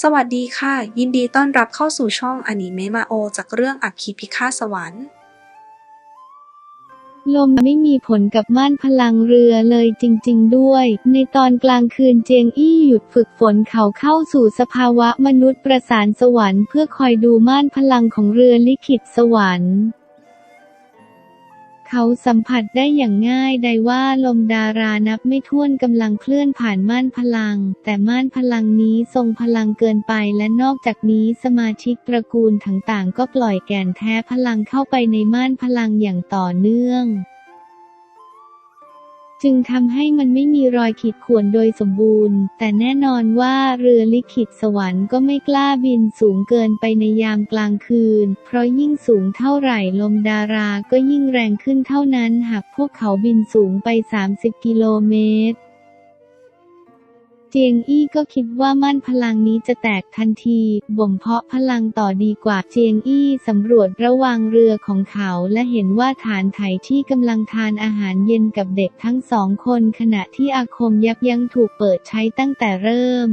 สวัสดีค่ะ ยินดีต้อนรับเข้าสู่ช่องอนิเมะมาโอ จากเรื่องอัคคีพิฆาตสวรรค์ ลมไม่มีผลกับม่านพลังเรือเลยจริง ๆ ด้วย ในตอนกลางคืนเจียงอี้หยุดฝึกฝนเขาเข้าสู่สภาวะมนุษย์ประสานสวรรค์เพื่อคอยดูม่านพลังของเรือลิขิตสวรรค์ เขาสัมผัสได้อย่างง่ายได้ว่าลมดารานับไม่ถ้วนกำลังเคลื่อนผ่านม่านพลัง แต่ม่านพลังนี้ทรงพลังเกินไปและนอกจากนี้สมาชิกตระกูลต่างๆ ก็ปล่อยแก่นแท้พลังเข้าไปในม่านพลังอย่างต่อเนื่อง จึงทำให้มันไม่มีรอยขีดข่วนโดยสมบูรณ์ แต่แน่นอนว่าเรือลิขิตสวรรค์ก็ไม่กล้าบินสูงเกินไปในยามกลางคืน เพราะยิ่งสูงเท่าไหร่ลมดาราก็ยิ่งแรงขึ้นเท่านั้นหากพวกเขาบินสูงไป 30 กิโลเมตร เจียงอี้ก็คิดว่าม่านพลังนี้จะแตกทันทีบ่มเพาะพลังต่อดีกว่าเจียงอี้สำรวจระหว่างเรือของเขาและเห็นว่าฐานไถที่กำลังทานอาหารเย็นกับเด็กทั้งสองคนขณะที่อาคมยับยั้งถูกเปิดใช้ตั้งแต่เริ่ม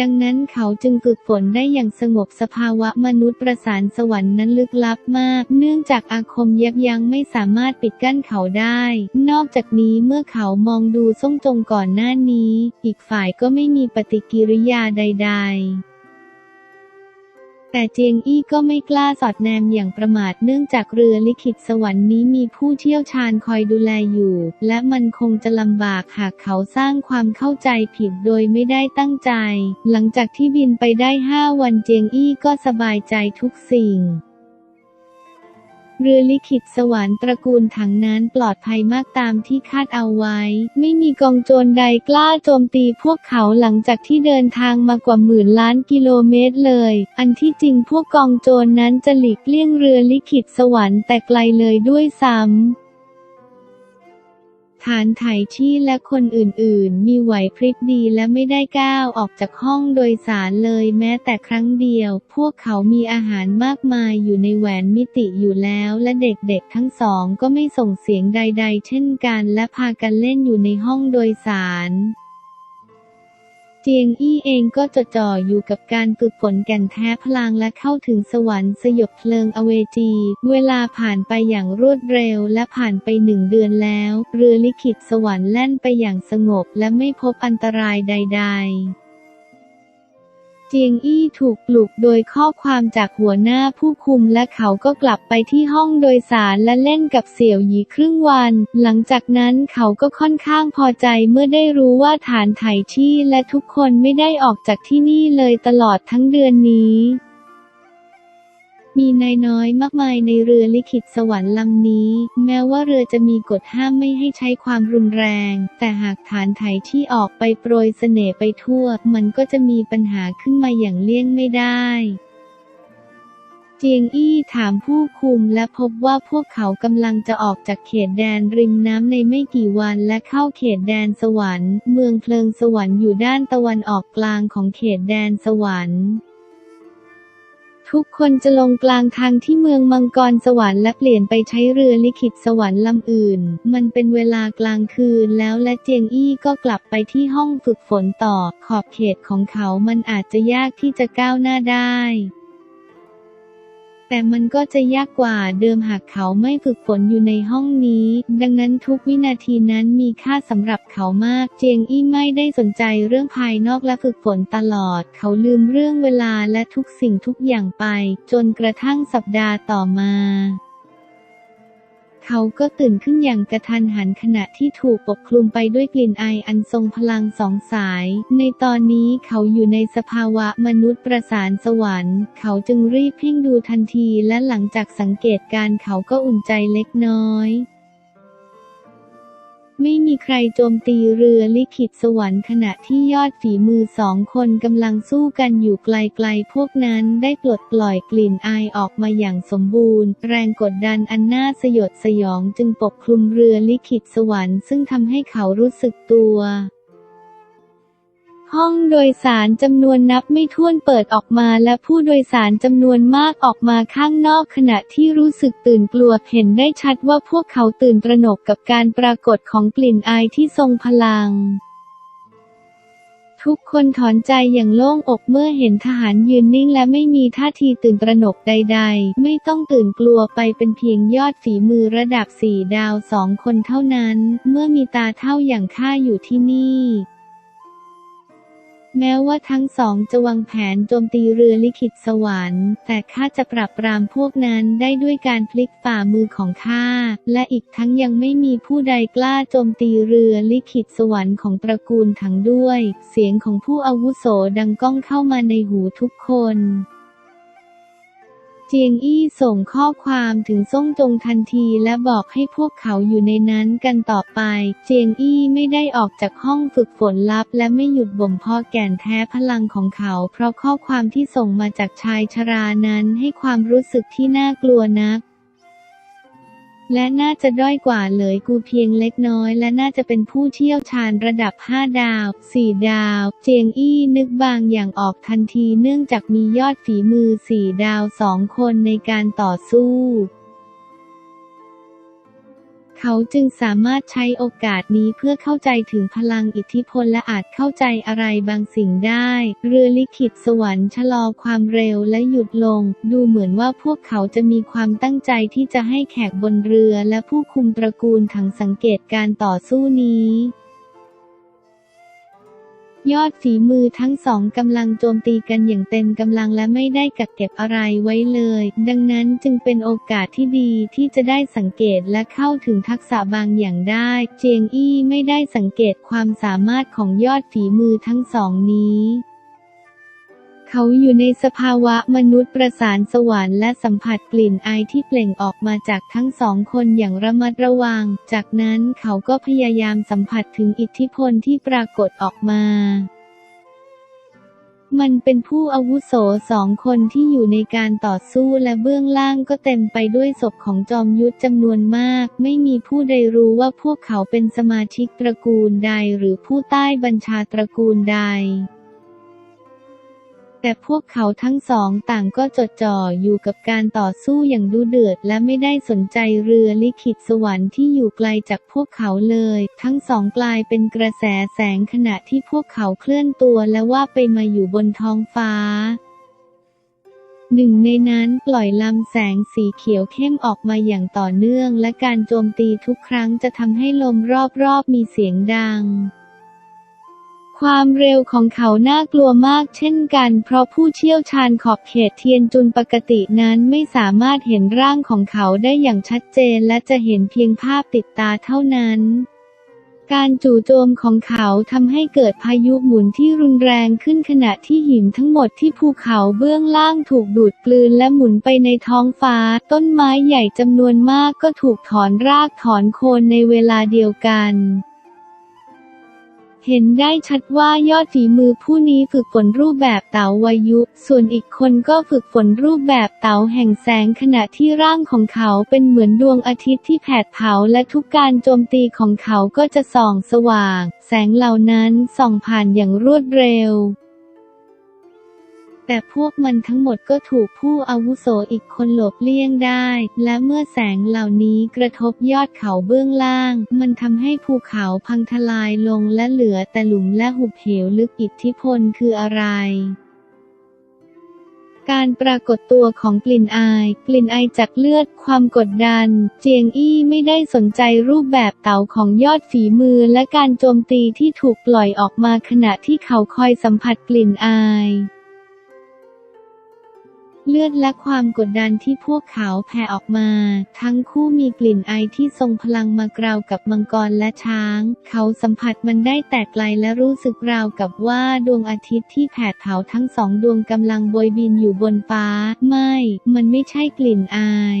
ดังนั้นเขาจึงฝึกฝนได้อย่างสงบสภาวะมนุษย์ประสานสวรรค์นั้นลึกลับมาก เนื่องจากอาคมยับยั้งไม่สามารถปิดกั้นเขาได้ นอกจากนี้เมื่อเขามองดูส่งจงก่อนหน้านี้ อีกฝ่ายก็ไม่มีปฏิกิริยาใด ๆ แต่เจียงอี้ก็ไม่กล้าสอดแนมอย่างประมาทเนื่องจากเรือลิขิตสวรรค์นี้มีผู้เชี่ยวชาญคอยดูแลอยู่ และมันคงจะลำบากหากเขาสร้างความเข้าใจผิดโดยไม่ได้ตั้งใจ หลังจากที่บินไปได้ห้าวันเจียงอี้ก็สบายใจทุกสิ่ง เรือลิขิตสวรรค์ตระกูลถังนั้นปลอดภัยมากตามที่คาดเอาไว้ ไม่มีกองโจรใดกล้าโจมตีพวกเขาหลังจากที่เดินทางมากว่าหมื่นล้านกิโลเมตรเลย อันที่จริงพวกกองโจรนั้นจะหลีกเลี่ยงเรือลิขิตสวรรค์แต่ไกลเลยด้วยซ้ำ ฐานไถที่และคนอื่นๆ มีไหวพริบดีและไม่ได้ก้าวออกจากห้องโดยสารเลยแม้แต่ครั้งเดียว พวกเขามีอาหารมากมายอยู่ในแหวนมิติอยู่แล้วและเด็กๆทั้งสองก็ไม่ส่งเสียงใดๆ เช่นกันและพากันเล่นอยู่ในห้องโดยสาร เจียงอี้เองก็จดจ่ออยู่กับการฝึกฝนแก่นแท้พลังและเข้าถึงสวรรค์สยบเพลิงอเวจี เวลาผ่านไปอย่างรวดเร็วและผ่านไปหนึ่งเดือนแล้ว เรือลิขิตสวรรค์แล่นไปอย่างสงบและไม่พบอันตรายใด ๆ จียงอี้ถูกปลุกโดยข้อความจากหัวหน้าผู้คุมและเขาก็กลับไปที่ห้องโดยสารและเล่นกับเสี่ยวหยีครึ่งวัน หลังจากนั้นเขาก็ค่อนข้างพอใจเมื่อได้รู้ว่าฐานไถที่และทุกคนไม่ได้ออกจากที่นี่เลยตลอดทั้งเดือนนี้ มีนายน้อยมากมายในเรือลิขิตสวรรค์ลำนี้ แม้ว่าเรือจะมีกฎห้ามไม่ให้ใช้ความรุนแรง แต่หากฐานไถที่ออกไปโปรยเสน่ห์ไปทั่ว มันก็จะมีปัญหาขึ้นมาอย่างเลี่ยงไม่ได้เจียงอี้ถามผู้คุมและพบว่าพวกเขากำลังจะออกจากเขตแดนริมน้ำในไม่กี่วันและเข้าเขตแดนสวรรค์ เมืองเพลิงสวรรค์อยู่ด้านตะวันออกกลางของเขตแดนสวรรค์ ทุกคนจะลงกลางทางที่เมืองมังกรสวรรค์และเปลี่ยนไปใช้เรือลิขิตสวรรค์ลำอื่น มันเป็นเวลากลางคืนแล้วและเจียงอี้ก็กลับไปที่ห้องฝึกฝนต่อ ขอบเขตของเขามันอาจจะยากที่จะก้าวหน้าได้ แต่มันก็จะยากกว่าเดิมหากเขาไม่ฝึกฝนอยู่ในห้องนี้ ดังนั้นทุกวินาทีนั้นมีค่าสำหรับเขามาก เจียงอี้ไม่ได้สนใจเรื่องภายนอกและฝึกฝนตลอด เขาลืมเรื่องเวลาและทุกสิ่งทุกอย่างไป จนกระทั่งสัปดาห์ต่อมา เขาก็ตื่นขึ้นอย่างกระทันหันขณะที่ถูกปกคลุมไปด้วยกลิ่นไออันทรงพลังสองสาย ในตอนนี้เขาอยู่ในสภาวะมนุษย์ประสานสวรรค์ เขาจึงรีบเพ่งดูทันทีและหลังจากสังเกตการเขาก็อุ่นใจเล็กน้อย ไม่มีใครโจมตีเรือลิขิตสวรรค์ขณะที่ยอดฝีมือสองคนกำลังสู้กันอยู่ไกลๆ พวกนั้นได้ปลดปล่อยกลิ่นอายออกมาอย่างสมบูรณ์ แรงกดดันอันน่าสยดสยองจึงปกคลุมเรือลิขิตสวรรค์ซึ่งทำให้เขารู้สึกตัว ห้องโดยสารจำนวนนับไม่ถ้วนเปิดออกมาและผู้โดยสารจำนวนมากออกมาข้างนอกขณะที่รู้สึกตื่นกลัวเห็นได้ชัดว่าพวกเขาตื่นตระหนกกับการปรากฏของกลิ่นอายที่ทรงพลัง ทุกคนถอนใจอย่างโล่งอกเมื่อเห็นทหารยืนนิ่งและไม่มีท่าทีตื่นตระหนกใด ๆ ไม่ต้องตื่นกลัวไปเป็นเพียงยอดฝีมือระดับสี่ดาวสองคนเท่านั้น เมื่อมีตาเท่าอย่างข้าอยู่ที่นี่ แม้ว่าทั้งสองจะวางแผนโจมตีเรือลิขิตสวรรค์ แต่ข้าจะปรับปรามพวกนั้นได้ด้วยการพลิกฝ่ามือของข้า และอีกทั้งยังไม่มีผู้ใดกล้าโจมตีเรือลิขิตสวรรค์ของตระกูลทั้งด้วย เสียงของผู้อาวุโสดังก้องเข้ามาในหูทุกคน จียงอี้ส่งข้อความถึงซ่งจงทันทีและบอกให้พวกเขาอยู่ในนั้นกันต่อไป เจียงอี้ไม่ได้ออกจากห้องฝึกฝนลับ และไม่หยุดบ่มเพาะแก่นแท้พลังของเขา เพราะข้อความที่ส่งมาจากชายชรานั้นให้ความรู้สึกที่น่ากลัวนัก และน่าจะด้อยกว่าเลยกูเพียงเล็กน้อย และน่าจะเป็นผู้เชี่ยวชาญระดับ 5 ดาว 4 ดาว เจียงอี้นึกบางอย่างออกทันทีเนื่องจากมียอดฝีมือ 4 ดาวสองคนในการต่อสู้ เขาจึงสามารถใช้โอกาสนี้เพื่อเข้าใจถึงพลังอิทธิพลและอาจเข้าใจอะไรบางสิ่งได้ เรือลิขิตสวรรค์ชะลอความเร็วและหยุดลง ดูเหมือนว่าพวกเขาจะมีความตั้งใจที่จะให้แขกบนเรือและผู้คุมตระกูลถังสังเกตการต่อสู้นี้ ยอดฝีมือทั้งสองกำลังโจมตีกันอย่างเต็มกำลังและไม่ได้กักเก็บอะไรไว้เลย ดังนั้นจึงเป็นโอกาสที่ดีที่จะได้สังเกตและเข้าถึงทักษะบางอย่างได้ เจียงอี้ไม่ได้สังเกตความสามารถของยอดฝีมือทั้งสองนี้ เขาอยู่ในสภาวะมนุษย์ประสานสวรรค์และสัมผัสกลิ่นไอที่เปล่งออกมาจากทั้งสองคนอย่างระมัดระวัง จากนั้นเขาก็พยายามสัมผัสถึงอิทธิพลที่ปรากฏออกมามันเป็นผู้อาวุโสสองคนที่อยู่ในการต่อสู้และเบื้องล่างก็เต็มไปด้วยศพของจอมยุทธจำนวนมาก ไม่มีผู้ใดรู้ว่าพวกเขาเป็นสมาชิกตระกูลใดหรือผู้ใต้บัญชาตระกูลใด แต่พวกเขาทั้งสองต่างก็จดจ่ออยู่กับการต่อสู้อย่างดุเดือด และไม่ได้สนใจเรือลิขิตสวรรค์ที่อยู่ไกลจากพวกเขาเลย ทั้งสองกลายเป็นกระแสแสงขณะที่พวกเขาเคลื่อนตัวและว่าไปมาอยู่บนท้องฟ้าหนึ่งในนั้นปล่อยลำแสงสีเขียวเข้มออกมาอย่างต่อเนื่อง และการโจมตีทุกครั้งจะทำให้ลมรอบๆมีเสียงดัง ความเร็วของเขาน่ากลัวมากเช่นกัน เพราะผู้เชี่ยวชาญขอบเขตเทียนจุนปกตินั้นไม่สามารถเห็นร่างของเขาได้อย่างชัดเจนและจะเห็นเพียงภาพติดตาเท่านั้นการจู่โจมของเขาทำให้เกิดพายุหมุนที่รุนแรงขึ้นขณะที่หินทั้งหมดที่ภูเขาเบื้องล่างถูกดูดกลืนและหมุนไปในท้องฟ้า ต้นไม้ใหญ่จำนวนมากก็ถูกถอนรากถอนโคนในเวลาเดียวกัน เห็นได้ชัดว่ายอดฝีมือผู้นี้ฝึกฝนรูปแบบเต๋าวายุ ส่วนอีกคนก็ฝึกฝนรูปแบบเต๋าแห่งแสงขณะที่ร่างของเขาเป็นเหมือนดวงอาทิตย์ที่แผดเผาและทุกการโจมตีของเขาก็จะส่องสว่าง แสงเหล่านั้นส่องผ่านอย่างรวดเร็ว แต่พวกมันทั้งหมดก็ถูกผู้อาวุโสอีกคนหลบเลี่ยงได้ และเมื่อแสงเหล่านี้กระทบยอดเขาเบื้องล่าง มันทำให้ภูเขาพังทลายลงและเหลือแต่หลุมและหุบเหวลึกอิทธิพลคืออะไรการปรากฏตัวของกลิ่นอาย กลิ่นอายจากเลือด ความกดดัน เจียงอี้ไม่ได้สนใจรูปแบบเต่าของยอดฝีมือและการโจมตีที่ถูกปล่อยออกมาขณะที่เขาคอยสัมผัสกลิ่นอาย เลือดและความกดดันที่พวกเขาแผ่ออกมา ทั้งคู่มีกลิ่นไอที่ทรงพลังมากราวกับมังกรและช้าง เขาสัมผัสมันได้แต่ไกลและรู้สึกราวกับว่าดวงอาทิตย์ที่แผดเผาทั้งสองดวงกำลังโบยบินอยู่บนฟ้า ไม่ มันไม่ใช่กลิ่นอาย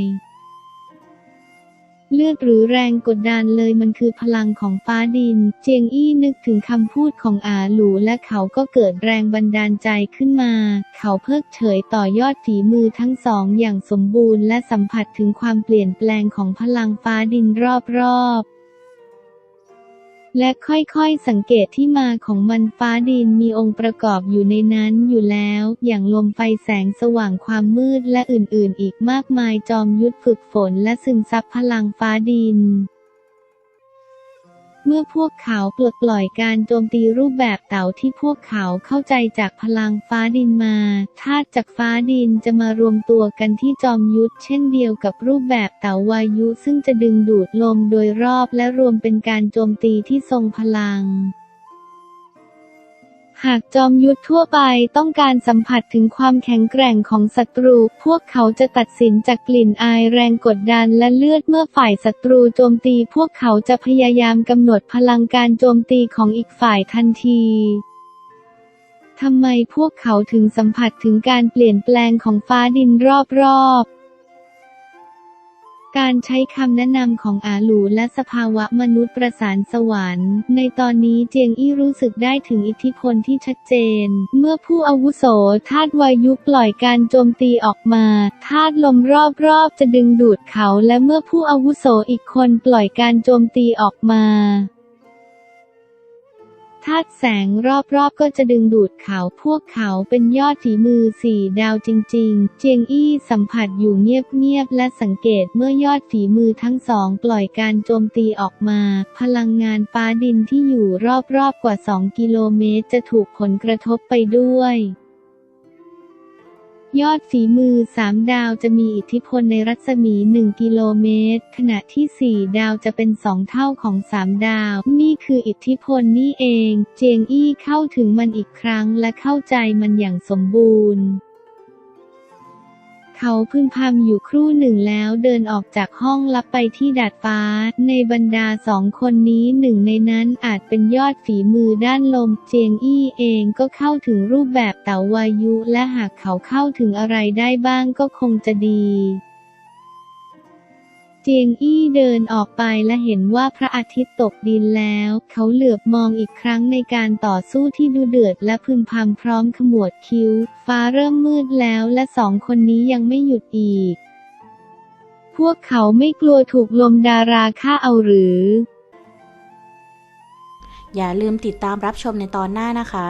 เลือดหรือแรงกดดันเลยมันคือพลังของฟ้าดิน เจียงอี้นึกถึงคำพูดของอาหลูและเขาก็เกิดแรงบันดาลใจขึ้นมา เขาเพิกเฉยต่อยอดฝีมือทั้งสองอย่างสมบูรณ์และสัมผัสถึงความเปลี่ยนแปลงของพลังฟ้าดินรอบๆ และค่อยๆสังเกตที่มาของมันฟ้าดินมีองค์ประกอบอยู่ในนั้นอยู่แล้ว อย่างลมไฟแสงสว่างความมืดและอื่นๆ อีกมากมายจอมยุทธฝึกฝนและซึมซับพลังฟ้าดิน เมื่อพวกเขาปลดปล่อยการโจมตีรูปแบบเต่าที่พวกเขาเข้าใจจากพลังฟ้าดินมาธาตุจากฟ้าดินจะมารวมตัวกันที่จอมยุทธเช่นเดียวกับรูปแบบเต่าวายุซึ่งจะดึงดูดลมโดยรอบและรวมเป็นการโจมตีที่ทรงพลัง หากจอมยุทธทั่วไปต้องการสัมผัสถึงความแข็งแกร่งของศัตรู พวกเขาจะตัดสินจากกลิ่นอายแรงกดดันและเลือดเมื่อฝ่ายศัตรูโจมตี พวกเขาจะพยายามกำหนดพลังการโจมตีของอีกฝ่ายทันทีทำไมพวกเขาถึงสัมผัสถึงการเปลี่ยนแปลงของฟ้าดินรอบๆ การใช้คำแนะนำของอาหลูและสภาวะมนุษย์ประสานสวรรค์ ในตอนนี้เจียงอี้รู้สึกได้ถึงอิทธิพลที่ชัดเจน เมื่อผู้อาวุโสธาตุวายุปล่อยการโจมตีออกมาธาตุลมรอบๆจะดึงดูดเขาและเมื่อผู้อาวุโสอีกคนปล่อยการโจมตีออกมา ธาตุแสงรอบๆ ก็จะดึงดูดเขาพวกเขาเป็นยอดฝีมือสี่ดาวจริง ๆ เจียงอี้สัมผัสอยู่เงียบๆ และสังเกตเมื่อยอดฝีมือทั้งสองปล่อยการโจมตีออกมา พลังงานฟ้าดินที่อยู่รอบๆ กว่า 2 กิโลเมตรจะถูกผลกระทบไปด้วย ยอดฝีมือ 3 ดาวจะมีอิทธิพลในรัศมี 1 กิโลเมตร ขณะที่ 4 ดาวจะเป็น 2 เท่าของ 3 ดาว นี่คืออิทธิพลนี่เอง เจียงอี้เข้าถึงมันอีกครั้งและเข้าใจมันอย่างสมบูรณ์ เขาพึงพามอยู่ครู่หนึ่งแล้วเดินออกจากห้องลับไปที่ดาดฟ้า ในบรรดาสองคนนี้หนึ่งในนั้นอาจเป็นยอดฝีมือด้านลมเจียงอี้เองก็เข้าถึงรูปแบบเต่าวายุ และหากเขาเข้าถึงอะไรได้บ้างก็คงจะดี เจียงอี้เดินออกไปและเห็นว่าพระอาทิตย์ตกดินแล้ว เขาเหลือบมองอีกครั้งในการต่อสู้ที่ดูเดือดและพึมพำพร้อมขมวดคิ้ว ฟ้าเริ่มมืดแล้วและสองคนนี้ยังไม่หยุดอีก พวกเขาไม่กลัวถูกลมดาราฆ่าเอาหรือ อย่าลืมติดตามรับชมในตอนหน้านะคะ